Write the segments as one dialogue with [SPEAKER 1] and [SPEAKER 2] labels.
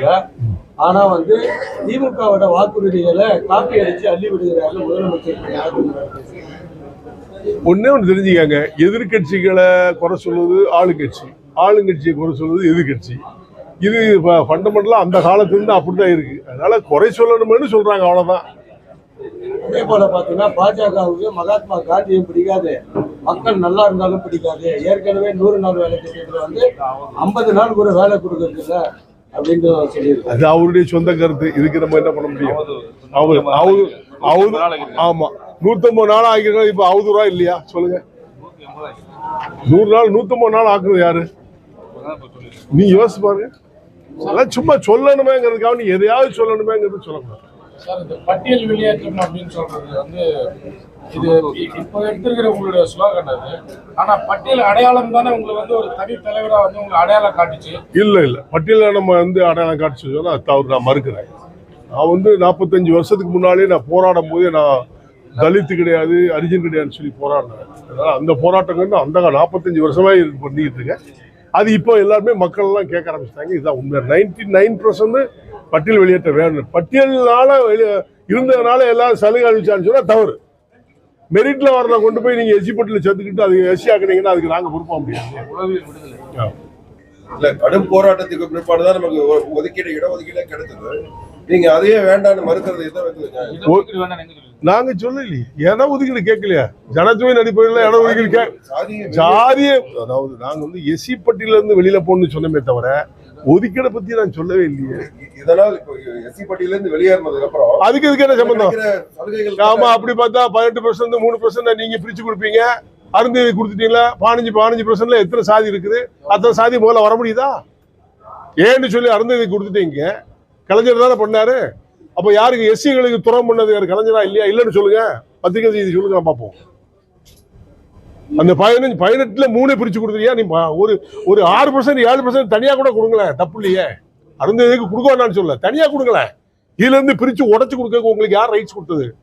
[SPEAKER 1] சொல்றாங்க. ஆனா வந்து திமுகவோட வாக்குறுதிகளை காப்பி அடிச்சு அள்ளி விடுகிறாரு முதலமைச்சர்.
[SPEAKER 2] ஒண்ணே ஒன்று தெரிஞ்சுக்கங்க. எதிர்க்கட்சிகளை குறை சொல்வது ஆளுங்கட்சி. ஆளுங்கட்சியை குறை சொல்வது எதிர்க்கட்சி. இது ஃபண்டமெண்டலாக அந்த காலத்துலேருந்து அப்படிதான் இருக்கு. அதனால குறை சொல்லணும்னு சொல்றாங்க அவ்வளவுதான்.
[SPEAKER 1] அதே போல பாத்தீங்கன்னா பாஜகவுக்கு மகாத்மா காந்தியும் பிடிக்காது. மக்கள் நல்லா இருந்தாலும் பிடிக்காது. ஏற்கனவே நூறு நாள் வேலை திட்டத்துல வந்து ஐம்பது நாள் கூட வேலை கொடுக்கறது இல்ல
[SPEAKER 2] அது அவருடைய சொந்த கருத்து. இதுக்கு நம்ம என்ன பண்ண முடியும்? அவரு அவரு அவரு ஆமா. நூத்தம்பது நாள் ஆகிருக்கோம் இப்ப அவுது ரூபா இல்லையா? சொல்லுங்க. நூறு நாள் நூத்தம்பது நாள் ஆக்குறது யாரு? நீ யோசிச்சு பாருங்க அதெல்லாம் சும்மா சொல்லணுமேங்கிறதுக்காக நீ எதையாவது சொல்லணுமேங்கிறது சொல்லக்கூடாது.
[SPEAKER 3] சார் இந்த பட்டியல் வெளியேற்றம் அப்படின்னு சொல்றது வந்து இது இப்போ எடுத்திருக்கிற உங்களுடைய ஸ்லோகன் அது. ஆனா பட்டியல் அடையாளம் தானே உங்களை வந்து ஒரு தனி தலைவரா வந்து உங்களை அடையாளம் காட்டுச்சு.
[SPEAKER 2] இல்ல இல்ல. பட்டியல நம்ம வந்து அடையாளம் காட்டுச்சு சொன்னா தவறு நான் மறுக்கிறேன். நான் வந்து நாற்பத்தஞ்சு வருஷத்துக்கு முன்னாலே நான் போராடும் போதே நான் தலித்து கிடையாது அரிஜன் கிடையாதுன்னு சொல்லி போராடினேன். அதனால அந்த போராட்டம் வந்து அந்த நாற்பத்தஞ்சு வருஷமா இது பண்ணிட்டு இருக்கேன். அது இப்போ எல்லாருமே மக்கள் எல்லாம் கேட்க ஆரம்பிச்சிட்டாங்க. இதுதான் உண்மை. நைன்டி நைன் பட்டியல் வெளியேற்ற வேணும் பட்டியல்னால வெளியே இருந்ததுனால எல்லாரும் சலுகை அளிச்சான்னு சொன்னா தவறு. மெரிட்ல வரல கொண்டு போய் நீங்க எஸ்சி பட்டியல சேர்த்துக்கிட்டு அது எஸ்சி ஆக்குனீங்கன்னா அதுக்கு நாங்க பொறுப்பா முடியாது.
[SPEAKER 4] இல்ல கடும் போராட்டத்துக்கு பிற்பாடு தான் நமக்கு ஒதுக்கீடு இடஒதுக்கீடே கிடைத்தது. நீங்க அதையே வேண்டாம்னு மறுக்கிறது
[SPEAKER 2] நாங்க சொல்லலையே. இட ஒதுக்கீடு கேட்கலையா? ஜனத்துவ அடிப்படையில் இட ஒதுக்கீடு கே
[SPEAKER 4] சாதிய
[SPEAKER 2] ஜாதிய அதாவது நாங்க வந்து எஸ்சி பட்டியல இருந்து வெளியில போகணும்னு சொன்னமே தவிர ஒதுக்கீடை பத்தி நான் சொல்லவே இல்லையே.
[SPEAKER 4] இதனால் இப்போ எஸ்சி பட்டியல இருந்து வெளியேறினதுக்கு அப்புறம்
[SPEAKER 2] அதுக்கு இதுக்கு என்ன சம்பந்தம்? ஆமா அப்படி பார்த்தா பதினெட்டு பர்சன்ட் மூணு பர்சன்ட் நீங்க பிரிச்சு கொடுப்பீங்க. அருந்ததி கொடுத்துட்டீங்களா? பதினஞ்சு பதினஞ்சு பர்சன்ட்ல எத்தனை சாதி இருக்குது? அத்தனை சாதி முதல்ல வர முடியுதா? ஏன்னு சொல்லி அருந்ததி கொடுத்துட்டீங்க. கலைஞர் தானே பண்ணாரு? அப்ப யாருக்கு எஸ்சிகளுக்கு துறம் பண்ணது கலைஞரா இல்லையா? இல்லைன்னு சொல்லுங்க. பத்திரிகை செய்தி சொல்லுங்க பார்ப்போம். அந்த பதினஞ்சு பதினெட்டுல மூணு பிரிச்சு கொடுத்துறியா நீ பா- ஒரு ஒரு ஆறு பர்சன்ட் ஏழு பர்சன்ட் தனியா கூட கொடுங்களேன் தப்பு இல்லையே. அருந்ததிக்கு கொடுக்க வேண்டாம்னு சொல்ல தனியா கொடுங்களேன் இதுல இருந்து பிரிச்சு உடச்சு கொடுக்க உங்களுக்கு யார் ரைட்ஸ் கொடுத்தது?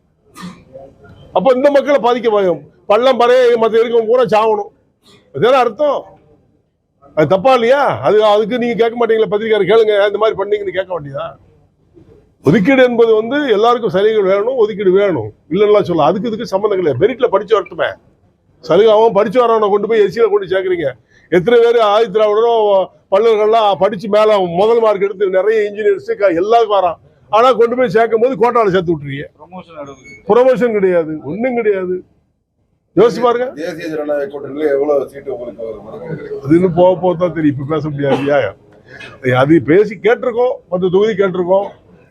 [SPEAKER 2] அப்ப இந்த மக்களை பாதிக்க பயம். பள்ளம் பறைய மற்ற இருக்கவங்க பூரா சாவணும் இதெல்லாம் அர்த்தம்? அது தப்பா இல்லையா? அது அதுக்கு நீங்க கேட்க மாட்டீங்களா பத்திரிக்காரர் கேளுங்க. இந்த மாதிரி பண்ணீங்கன்னு கேட்க வேண்டியதா? ஒதுக்கீடு என்பது வந்து எல்லாருக்கும் சலுகைகள் வேணும் ஒதுக்கீடு வேணும். இல்லைன்னா சொல்ல அதுக்கு இதுக்கு சம்மந்தம் கிடையாது. மெரிட்ல படிச்சு வரட்டுமே. சலுகை அவன் படிச்சு வரவனை கொண்டு போய் எஸ்சியில கொண்டு சேர்க்குறீங்க. எத்தனை பேர் ஆதி திராவிடரும் பல்லர்கள்லாம் படிச்சு மேல முதல் மார்க் எடுத்து நிறைய இன்ஜினியர்ஸ் எல்லாருக்கும் வரான். ஆனா கொண்டு போய் சேர்க்கும் போது கோட்டால சேர்த்து விட்டுறீங்க ப்ரொமோஷன் கிடையாது ஒண்ணும் கிடையாது. யோசிச்சு பாருங்க.
[SPEAKER 4] தேசிய ஜனநாயக கூட்டணியில எவ்வளவு சீட்டு உங்களுக்கு
[SPEAKER 2] அது இன்னும் போக போக தான் தெரியும். இப்ப பேச முடியாது. அது பேசி கேட்டிருக்கோம் பத்து தொகுதி கேட்டிருக்கோம்.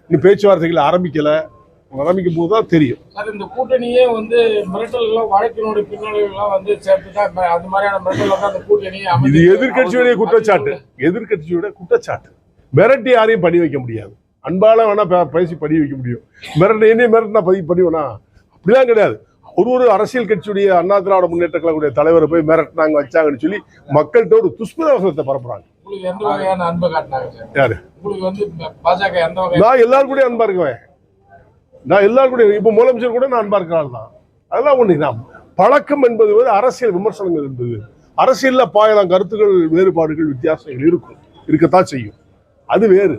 [SPEAKER 2] இன்னும் பேச்சுவார்த்தைகள் ஆரம்பிக்கல. ஆரம்பிக்கும் போது தான் தெரியும்.
[SPEAKER 3] சார் இந்த கூட்டணியே வந்து மிரட்டல் எல்லாம் வழக்கினுடைய பின்னணிகள் எல்லாம் வந்து சேர்த்து தான் அது மாதிரியான மிரட்டல் அந்த கூட்டணியே
[SPEAKER 2] இது
[SPEAKER 3] அமைஞ்சது.
[SPEAKER 2] எதிர்க்கட்சியுடைய குற்றச்சாட்டு. எதிர்க்கட்சியோட குற்றச்சாட்டு. மிரட்டி யாரையும் பண்ணி வைக்க முடியாது. அன்பால வேணா பேசி பண்ணி வைக்க முடியும். மிரட்ட என்னையும் மிரட்டினா பதிவு பண்ணுவேனா அப்படிலாம் கிடையாது. ஒரு ஒரு அரசியல் கட்சியுடைய அண்ணா திராவிட முன்னேற்ற கழகத்துடைய தலைவரை போய் மிரட்டினாங்க வச்சாங்கன்னு சொல்லி மக்கள்கிட்ட ஒரு துஷ்பிரவசனத்தை பரப்புறாங்க. யாரு? நான் எல்லாரும் கூட அன்பா இருக்குவேன். நான் எல்லாரும் கூட இப்ப முதலமைச்சர் கூட நான் அன்பா தான். அதெல்லாம் ஒண்ணு நான் பழக்கம் என்பது வந்து அரசியல் விமர்சனங்கள் என்பது. அரசியல்ல பாயலாம் கருத்துக்கள் வேறுபாடுகள் வித்தியாசங்கள் இருக்கும். இருக்கத்தான் செய்யும். அது வேறு.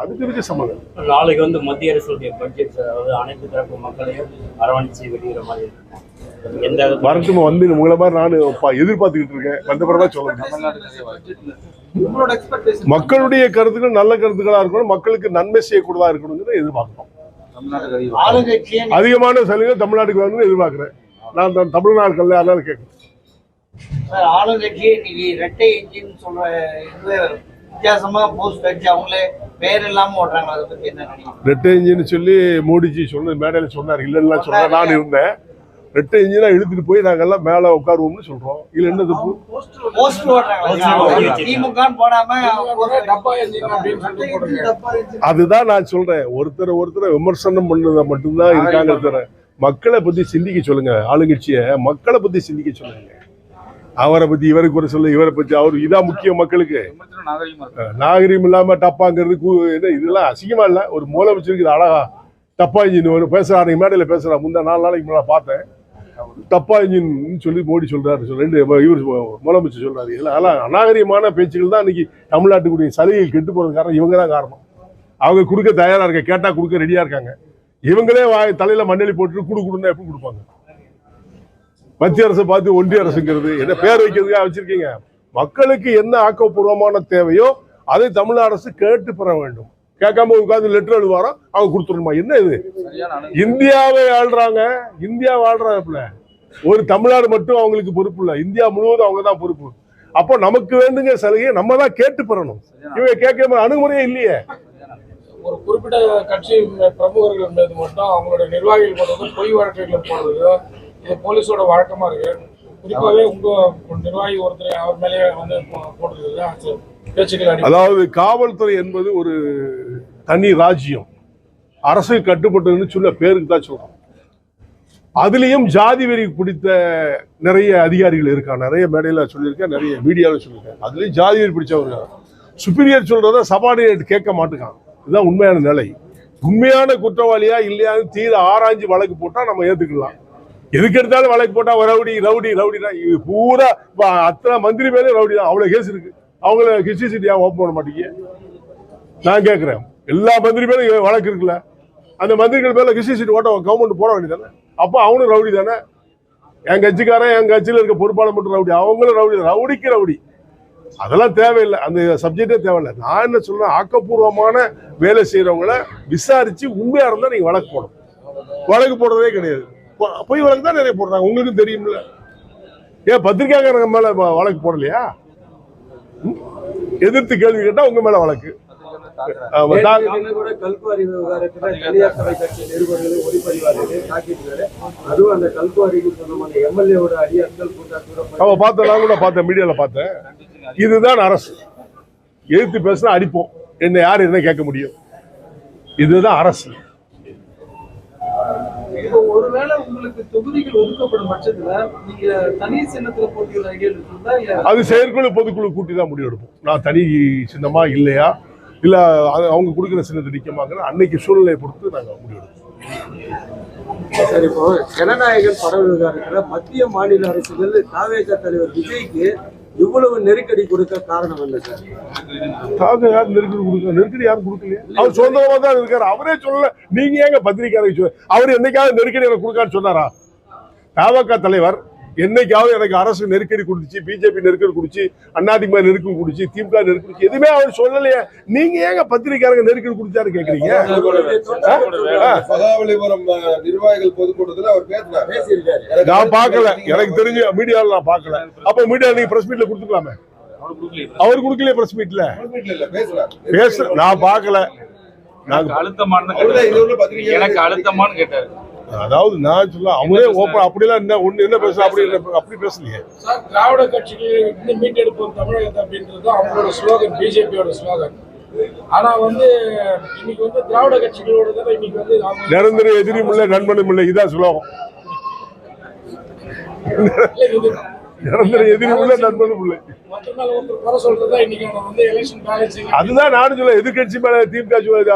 [SPEAKER 2] அதுக்கு இதுக்கு சம்மந்தம்
[SPEAKER 5] நாளைக்கு வந்து மத்திய அரசுடைய பட்ஜெட் அதாவது அனைத்து தரப்பு மக்களையும் அரவணைச்சு வெளியிற மாதிரி எந்த
[SPEAKER 2] வரட்டும் வந்து உங்களை மாதிரி நான் எதிர்பார்த்துக்கிட்டு இருக்கேன். வந்த பிறகு தான் சொல்ல முடியும்
[SPEAKER 6] உங்களோட எக்ஸ்பெக்டேஷன்
[SPEAKER 2] மக்களுடைய கருத்துக்கள் நல்ல கருத்துக்களா இருக்கணும் மக்களுக்கு நன்மை செய்யக்கூடதா இருக்கணுங்கிறத எதிர்பார்க்கணும்.
[SPEAKER 1] ஆளுங்கட்சியை
[SPEAKER 2] அதிகமான சலுகை தமிழ்நாட்டுக்கு வரணும்னு எதிர்பார்க்கிறேன். நான் தான் தமிழ்நாடு கல்யாணம் கேட்கறேன்
[SPEAKER 7] சார் ஆளுங்கட்சி இன்னைக்கு ரெட்டை இன்ஜின் சொல்ற இது வித்தியாசமா போஸ்ட் வச்சு அவங்களே பேர் இல்லாம ஓட்டுறாங்க அதை பத்தி என்ன நினைக்கிறீங்க?
[SPEAKER 2] ரெட்டை இன்ஜின் சொல்லி மோடிஜி சொன்ன மேடையில சொன்னார் இல்லைன்னா சொன்னார். நான் இருந்தேன். ரெட்டை இன்ஜினா இழுத்துட்டு போய் நாங்கெல்லாம் மேல உட்காருவோம்னு சொல்றோம். இல்ல என்ன தப்பு?
[SPEAKER 7] போஸ்ட் ஓட்டுறாங்க திமுக போடாம
[SPEAKER 3] ஒரே டப்பா என்ஜின் அப்படின்னு சொல்லிட்டு போடுங்க
[SPEAKER 2] அதுதான் நான் சொல்றேன். ஒருத்தரை ஒருத்தரை விமர்சனம் பண்ணத மட்டும்தான் இருக்காங்க தவிர மக்களை பத்தி சிந்திக்க சொல்லுங்க ஆளுங்கட்சிய. மக்களை பத்தி சிந்திக்க சொல்லுங்க. அவரை பத்தி இவருக்கு ஒரு சொல்ல இவரை பத்தி அவர் இதான் முக்கியம் மக்களுக்கு. நாகரிகம் இல்லாம டப்பாங்கிறது இதெல்லாம் அசிங்கமா இல்ல. ஒரு முதலமைச்சருக்கு இது அழகா. டப்பா இன்ஜின் பேசுறாரு மேடையில பேசுறா. முந்தா நாலு நாளைக்கு முன்னாடி பார்த்தேன். தப்பா இன்ஜின் சொல்லி மோடி சொல்றாரு. ரெண்டு இவர் முதலமைச்சர் சொல்றாரு. இதெல்லாம் ஆனால் அநாகரிகமான பேச்சுகள் தான் இன்னைக்கு தமிழ்நாட்டுக்குரிய சலுகைகள் கெட்டு போறது காரணம் இவங்க தான் காரணம். அவங்க கொடுக்க தயாரா இருக்க கேட்டா கொடுக்க ரெடியா இருக்காங்க. இவங்களே வாய் தலையில மண்ணெளி போட்டு குடு கொடுன்னா எப்படி கொடுப்பாங்க? மத்திய அரசை பார்த்து ஒன்றிய அரசுங்கிறது என்ன பேர் வைக்கிறதுக்காக வச்சிருக்கீங்க? மக்களுக்கு என்ன ஆக்கப்பூர்வமான தேவையோ அதை தமிழ் அரசு கேட்டு பெற வேண்டும். கேட்காம உட்கார்ந்து லெட்டர் எழுதுவாரோ அவங்க கொடுத்துருமா என்ன இது? இந்தியாவை ஆள்றாங்க இந்தியா வாழ்றாப்புல. ஒரு தமிழ்நாடு மட்டும் அவங்களுக்கு பொறுப்பு இல்லை. இந்தியா முழுவதும் அவங்க தான் பொறுப்பு. அப்போ நமக்கு வேண்டுங்க சலுகையை நம்ம தான் கேட்டு பெறணும். இவங்க கேட்க அணுகுமுறையே இல்லையே.
[SPEAKER 3] ஒரு குறிப்பிட்ட கட்சி பிரமுகர்கள் மீது மட்டும் அவங்களோட நிர்வாகிகள் போடுறது பொய் வழக்குகள் போடுறது இது போலீஸோட வழக்கமா இருக்கு. குறிப்பாகவே உங்க நிர்வாகி ஒருத்தர் அவர் மேலேயே வந்து போடுறது பேச்சுக்கள்
[SPEAKER 2] அதாவது காவல்துறை என்பது ஒரு தனி ராஜ்யம். அரசு கட்டுப்பட்டதுன்னு சொல்ல பேருக்கு தான் சொல்றோம். அதுலயும் ஜாதி வெறி பிடித்த நிறைய அதிகாரிகள் இருக்காங்க. நிறைய மேடையில சொல்லியிருக்கேன் நிறைய மீடியாவில் சொல்லியிருக்கேன். அதுலயும் ஜாதி வெறி பிடிச்சவர்கள் சுப்பீரியர் சொல்றத சபார்டினேட் கேட்க மாட்டுக்கான். இதுதான் உண்மையான நிலை. உண்மையான குற்றவாளியா இல்லையான்னு தீர ஆராய்ஞ்சு வழக்கு போட்டா நம்ம ஏத்துக்கலாம். எதுக்கு எடுத்தாலும் வழக்கு போட்டா ரவுடி ரவுடி ரவுடி தான் இது பூரா அத்தனை மந்திரி மேலே ரவுடி தான் அவ்வளவு கேஸ் இருக்கு. அவங்கள ஹிஸ்டரி சிட்டியாக ஓப்பன் பண்ண மாட்டீங்க. நான் கேட்குறேன் எல்லா மந்திரி பேரும் வழக்கு இருக்குல்ல. அந்த மந்திரிகள் பேரில் ஹிஸ்டரி சிட்டி ஓட்ட கவர்மெண்ட் போட வேண்டியதானே அப்போ அவனும் ரவுடி தானே? என் கட்சிக்காரன் என் கட்சியில் இருக்க பொறுப்பாளர் மட்டும் ரவுடி அவங்களும் ரவுடி ரவுடிக்கு ரவுடி. அதெல்லாம் தேவையில்லை. அந்த சப்ஜெக்டே தேவையில்லை. நான் என்ன சொல்றேன்? ஆக்கப்பூர்வமான வேலை செய்கிறவங்கள விசாரித்து உண்மையாக இருந்தால் நீங்கள் வழக்கு போடணும். வழக்கு போடுறதே கிடையாது. பொ- பொய் வழக்கு தான் நிறைய போடுறாங்க. உங்களுக்கும் தெரியும்ல. ஏன் பத்திரிக்கையாளங்க மேலே வழக்கு போடலையா? எதிர்த்து கேள்வி கேட்டா உங்க மேல வழக்கு. ஆமா, தா-
[SPEAKER 1] நேற்று தினம் கூட கல்குவாரி விவகாரத்துல தனியார் துறை கட்சி நிருபர்களை ஒளிப்பதிவாளர்களே தாக்கிட்டு அதுவும் அந்த கல்குவாரிக்கு சொந்தமான எம்எல்ஏவோட அடியாட்கள் கூட்டாளத்தோட
[SPEAKER 2] அவ பார்த்தேன் நான் கூட பார்த்தேன் மீடியால பார்த்தேன். இதுதான் அரசு. எதிர்த்து பேசினா அடிப்போம். என்ன யார் என்ன கேட்க முடியும். இதுதான் அரசு.
[SPEAKER 6] இப்போ ஒருவேளை உங்களுக்கு தொகுதிகள் ஒதுக்கப்படும் பட்சத்துல நீங்க தனி சின்னத்துல போட்டியிட ஐடியா இருக்குங்களா? இல்ல
[SPEAKER 2] அது செயற்குழு பொதுக்குழு கூட்டி தான் முடிவெடுப்போம். நான் தனி சின்னமா இல்லையா? இல்ல அவங்க கொடுக்குற சின்னத்தை நிக்கமாங்கிற அன்னைக்கு சூழ்நிலையை பொறுத்து நாங்க முடிவெடுப்போம்.
[SPEAKER 1] சரி இப்போ ஜனநாயகன் பட விவகாரத்துல மத்திய மாநில அரசுகள் தாவேக தலைவர் விஜய்க்கு இவ்வளவு நெருக்கடி கொடுக்க காரணம் என்ன சார்?
[SPEAKER 2] தாக யார் நெருக்கடி கொடுக்க நெருக்கடி யாரும் கொடுக்கலையே. அவர் சொந்தமா தான் இருக்காரு. அவரே சொல்லல. நீங்க ஏங்க பத்திரிக்கையாளர் அவர் என்னைக்காவது நெருக்கடி எனக்கு கொடுக்கான்னு சொன்னாரா? தவக தலைவர் என்னைக்காவது எனக்கு அரசு நெருக்கடி கொடுத்துச்சு பிஜேபி நெருக்கடி கொடுச்சு அதிமுக நெருக்கடி கொடுச்சு திமுக நெருக்கடி கொடுச்சு எதுவுமே அவர் சொல்லலையே. நீங்க ஏங்க பத்திரிக்கையாளங்க நெருக்கடி கொடுத்தாரு கேக்குறீங்க?
[SPEAKER 4] மகாபலிபுரம் அஹ், நிர்வாகிகள் பொதுக்கூட்டத்துல அவர் பேசினார்.
[SPEAKER 1] பேசியிருக்காரு.
[SPEAKER 4] எனக்கு
[SPEAKER 2] நான் பார்க்கல. எனக்கு தெரிஞ்சு மீடியால நான் பார்க்கல. அப்ப மீடியா நீங்க பிரஸ் மீட்ல கொடுத்துக்கலாமே? அவர் கொடுக்கலையே பிரஸ் மீட்ல
[SPEAKER 4] வீட்டுல இல்ல பேசினார்
[SPEAKER 2] பேச நான் பார்க்கல.
[SPEAKER 4] பத்திரிகை
[SPEAKER 8] எனக்கு அழுத்தமானு கேட்டாரு.
[SPEAKER 2] அதாவது நான் சொல்ல அவரே ஓப்பன் அப்படிலாம் என்ன ஒண்ணு என்ன பேச அப்படி அப்படி பேசலையே.
[SPEAKER 3] சார் திராவிட கட்சிகள் மீட்டெடுப்போம் தமிழகத்தை அப்படின்றது அவங்களோட ஸ்லோகன் பிஜேபியோட ஸ்லோகன். ஆனா வந்து இன்னைக்கு வந்து திராவிட கட்சிகளோட தான் இன்னைக்கு வந்து
[SPEAKER 2] நிரந்தர எதிரியும் இல்லை நண்பனும் இல்லை இதான்
[SPEAKER 3] இது
[SPEAKER 2] நிரந்தர
[SPEAKER 3] அவங்க வந்து எலெக்ஷன் பேலன்சிங்
[SPEAKER 2] அதுதான் நானும் சொல்ல எதிர்கட்சி மேல திமுக சொல்ல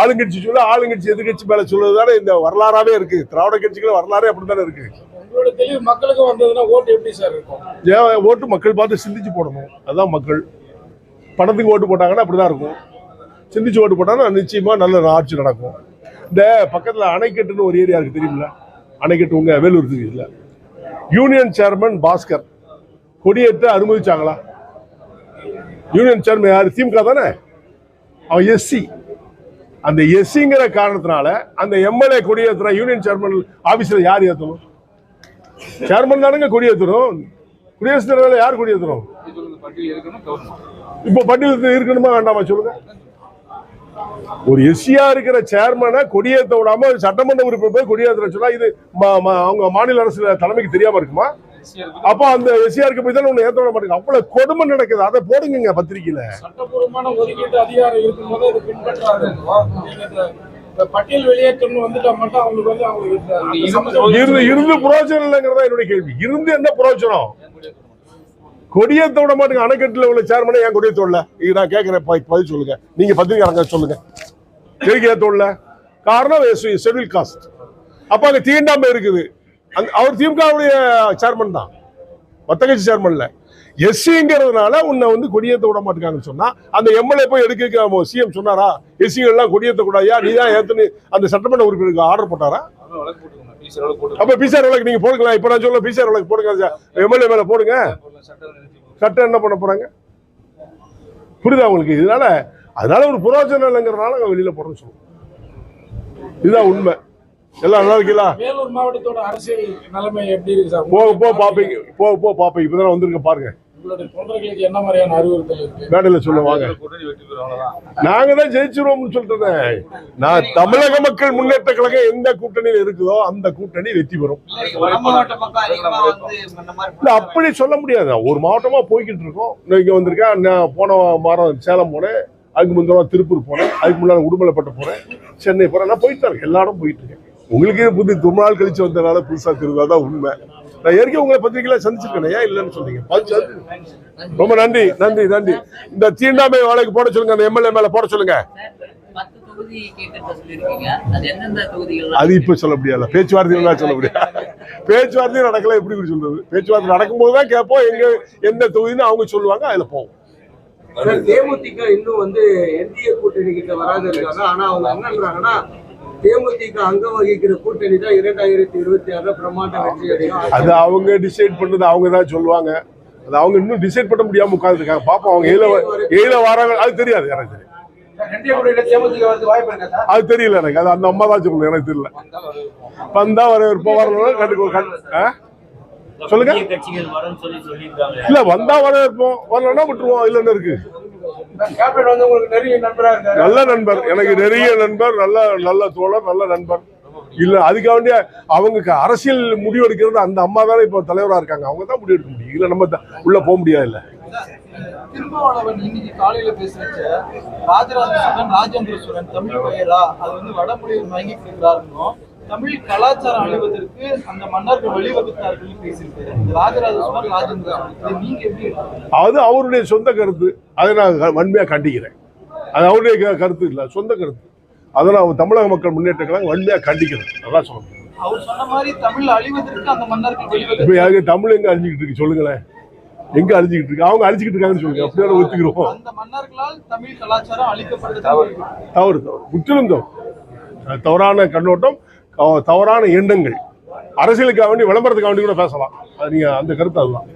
[SPEAKER 2] ஆளுங்கட்சி சொல்ல ஆளுங்கட்சி எதிர்கட்சி மேல சொல்றதுதானே இந்த வரலாறாவே இருக்கு. திராவிட கட்சிகள் வரலாறே அப்படித்தானே இருக்கு.
[SPEAKER 3] மக்களுக்கு வந்ததுன்னா ஓட்டு எப்படி சார் இருக்கும்?
[SPEAKER 2] ஏன் ஓட்டு மக்கள் பார்த்து சிந்திச்சு போடணும். அதான் மக்கள். பணத்துக்கு ஓட்டு போட்டாங்கன்னா அப்படிதான் இருக்கும். சிந்திச்சு ஓட்டு போட்டாங்கன்னா நிச்சயமா நல்ல ஆட்சி நடக்கும். இந்த பக்கத்துல அணைக்கட்டுன்னு ஒரு ஏரியா இருக்கு தெரியுமில்ல? அணைக்கட்டு உங்க வேலூர் இல்ல யூனியன் சேர்மன் பாஸ்கர் கொடியேற்ற அனுமதிச்சாங்களா? யூனியன் சேர்மன் யாரு? திமுக தானே? அவன் எஸ்சி அந்த எஸ்சிங்கிற காரணத்தினால அந்த எம்எல்ஏ கொடியேற்றுற யூனியன் சேர்மன் ஆபீஸ்ல யார் ஏற்றணும் சேர்மன் தானுங்க கொடியேற்றணும் குடியரசுத் தலைவரில் யார் கொடியேற்றணும் இப்போ பட்டியல் இருக்கணுமா வேண்டாமா சொல்லுங்க. ஒரு எஸ்சியா இருக்கிற சேர்மனை கொடியேற்ற விடாம ஒரு சட்டமன்ற உறுப்பினர் போய் கொடியேற்ற சொன்னா இது அவங்க மாநில அரசு தலைமைக்கு தெரியாம இருக்குமா? அப்போ அந்த எஸ்சியா இருக்க போய் தானே ஒண்ணு ஏற்ற விட மாட்டேங்க? அவ்வளவு கொடுமை நடக்குது. அதை போடுங்க
[SPEAKER 3] ஒதுக்கீட்டு அதிகாரம் இருக்கும்போது பின்பற்றாது. இந்த பட்டியல் வெளியேற்றம்னு வந்துட்டா மட்டும் அவங்களுக்கு வந்து
[SPEAKER 2] இருந்து இருந்து புரோஜனம் இல்லைங்கிறதா என்னுடைய கேள்வி. இருந்து என்ன புரோஜனம்? கொடியேற்ற விட மாட்டேங்க. அணைக்கட்டில் உள்ள சேர்மனை ஏன் கொடியை தோடல இது நான் கேட்கிறேன் பதில் சொல்லுங்க. நீங்க பத்திரிக்கையாளங்க சொல்லுங்க. எதுக்கு ஏற்ற விடல? காரணம் ஷெட்யூல் காஸ்ட் அப்ப அங்க தீண்டாமல் இருக்குது. அந்த அவர் திமுகவுடைய சேர்மன் தான். மத்த கட்சி சேர்மன்ல எஸ்சிங்கிறதுனால உன்னை வந்து கொடியேற்ற விட மாட்டேங்காங்கன்னு சொன்னா அந்த எம்எல்ஏ போய் எடுக்க சிஎம் சொன்னாரா எஸ்சிகள் எல்லாம் கொடியேற்ற கூடாயா நீ தான் ஏத்துன்னு அந்த சட்டமன்ற உறுப்பினருக்கு ஆர்டர் போட்டாரா?
[SPEAKER 8] பிசிஆர்
[SPEAKER 2] அப்ப பிசார் வழக்கு நீங்க போடுங்களா இப்ப நான் சொல்ல பிசார் வழக்கு போடுங்க எம்எல்ஏ மேல போடுங்க.
[SPEAKER 8] சட்டம்
[SPEAKER 2] என்ன பண்ண போறாங்க? புரியுதா உங்களுக்கு? இதனால அதனால ஒரு புரோஜனம் இல்லைங்கிறதுனால நாங்க வெளியில போறோம்னு சொல்லுவோம் இதுதான் உண்மை. எல்லாம் நல்லா இருக்கீங்களா?
[SPEAKER 3] வேலூர் மாவட்டத்தோட அரசியல் நிலைமை எப்படி இருக்கு சார்?
[SPEAKER 2] போக போக பாப்பீங்க. போக போக பாப்பீங்க. இப்பதான் வந்திருக்க பாருங்க.
[SPEAKER 3] உங்களுடைய தொண்டர்களுக்கு என்ன மாதிரியான அறிவுறுத்தல் இருக்கு?
[SPEAKER 2] மேடையில சொல்லுவாங்க
[SPEAKER 8] கூட்டணி வெற்றி பெறும் அவ்வளவுதான்.
[SPEAKER 2] நாங்க தான் ஜெயிச்சிருவோம்னு சொல்றேன். நான் தமிழக மக்கள் முன்னேற்ற கழகம் எந்த கூட்டணியில் இருக்குதோ அந்த கூட்டணி வெற்றி பெறும். அப்படி சொல்ல முடியாது. ஒரு மாவட்டமா போய்கிட்டு இருக்கோம். இங்க வந்திருக்கேன். நான் போன வாரம் சேலம் போனேன். அதுக்கு முந்தின திருப்பூர் போனேன். அதுக்கு முன்னாடி உடுமலைப்பட்ட போறேன் சென்னை போறேன் நான் போயிட்டு தான் இருக்கேன். எல்லாரும் போயிட்டு இருக்கேன் உங்களுக்கு புது ரொம்ப நாள் கழிச்சு வந்தனால புதுசா அதான் உண்மை. நான் ஏற்கனவே உங்களை பத்திரிகையில சந்திச்சிருக்கேன் ஏன் இல்லைன்னு சொன்னீங்க. ரொம்ப நன்றி நன்றி நன்றி. இந்த தீண்டாமை வேலைக்கு போட சொல்லுங்க அந்த எம்எல்ஏ மேல போட சொல்லுங்க.
[SPEAKER 9] அது எந்தெந்த தொகுதிகள்
[SPEAKER 2] அது இப்ப சொல்ல முடியாது பேச்சுவார்த்தைகள் சொல்ல முடியாது. பேச்சுவார்த்தை நடக்கல எப்படி சொல்றது? பேச்சுவார்த்தை நடக்கும்போது தான் கேட்போம் எங்க எந்த தொகுதின்னு அவங்க சொல்லுவாங்க அதுல போவோம்.
[SPEAKER 1] தேமுதிக இன்னும் வந்து என்டிஏ கூட்டணி கிட்ட வராது இருக்காங்க. ஆனா அவங்க என்னன்றாங்கன்னா தேமுதிக அங்க வகிக்கிற கூட்டணி தான் இரண்டாயிரத்தி இருபத்தி ஆறுல பிரம்மாண்ட வெற்றி அடையும்.
[SPEAKER 2] அது அவங்க டிசைட் பண்ணது அவங்க தான் சொல்லுவாங்க. அது அவங்க இன்னும் டிசைட் பண்ண முடியாம உட்காந்துருக்காங்க பாப்போம் அவங்க எயில எயில வராங்க அது தெரியாது எனக்கு தெரியும். அது தெரியல எனக்கு. அது அந்த அம்மா தான் சொல்லணும் எனக்கு தெரியல. வந்தா வரவேற்போம் வரணும் கண்டுக்கோ சொல்லுங்க. இல்ல வந்தா வரவேற்போம் வரலன்னா விட்டுருவோம். இல்லன்னு இருக்கு.
[SPEAKER 6] கேப்டன் வந்து உங்களுக்கு நிறைய நண்பரா இருக்காரு
[SPEAKER 2] நல்ல நண்பர். எனக்கு நிறைய நண்பர். நல்ல நல்ல தோழர் நல்ல நண்பர். இல்ல அதுக்காக வேண்டிய அவங்க அரசியல் முடிவு எடுக்கிறது அந்த அம்மா தானே இப்போ தலைவரா இருக்காங்க. அவங்க தான் முடிவு எடுக்க முடியும். இல்ல நம்ம உள்ள போக முடியாது இல்ல.
[SPEAKER 6] திருமாவளவன் இன்னைக்கு காலையில பேசுறச்ச ராஜராஜ சோழன் ராஜேந்திர சோழன் தமிழ் பெயரா அது வந்து வடமொழியில் மயங்கி கொடுக்கிறாருன்னு தமிழ் கலாச்சாரம் அழிவதற்கு அந்த மன்னர்கள் வழிவகுத்தார்கள் பேசியிருக்காரு. இந்த ராஜராஜ சோழன் ராஜேந்திர சோழன் இதை நீங்க எப்படி எடுத்துக்கிறீங்க?
[SPEAKER 2] அது அவருடைய சொந்த கருத்து. அதை நான் க- வன்மையா கண்டிக்கிறேன். அது அவருடைய கருத்து இல்ல சொந்த கருத்து. அதை நான் தமிழக மக்கள் முன்னேற்ற கழகம் வன்மையா கண்டிக்கிறேன் அதான் சொல்லணும்
[SPEAKER 6] அவர் சொன்ன மாதிரி தமிழ் அழிவதற்கு அந்த மன்னர்கள் வழிவகுத்தார்கள்
[SPEAKER 2] இப்ப யாருக்கு தமிழ் எங்க அழிஞ்சுக்கிட்டு இருக்கு சொல்லுங்களேன். எங்க அழிஞ்சுக்கிட்டு இருக்கு? அவங்க அழிஞ்சுக்கிட்டு இருக்காங்கன்னு சொல்லுங்க. அப்படியே ஒத்துக்கிறோம்.
[SPEAKER 6] அந்த மன்னர்களால் தமிழ் கலாச்சாரம் அழிக்கப்படுகிறது.
[SPEAKER 2] தவறு. தவறு முற்றிலும் தவறு. அது தவறான கண்ணோட்டம் தவ- தவறான எண்ணங்கள். அரசியலுக்காக வேண்டி விளம்பரத்துக்காக வேண்டி கூட பேசலாம். அது நீங்க அந்த கருத்து அதுதான்.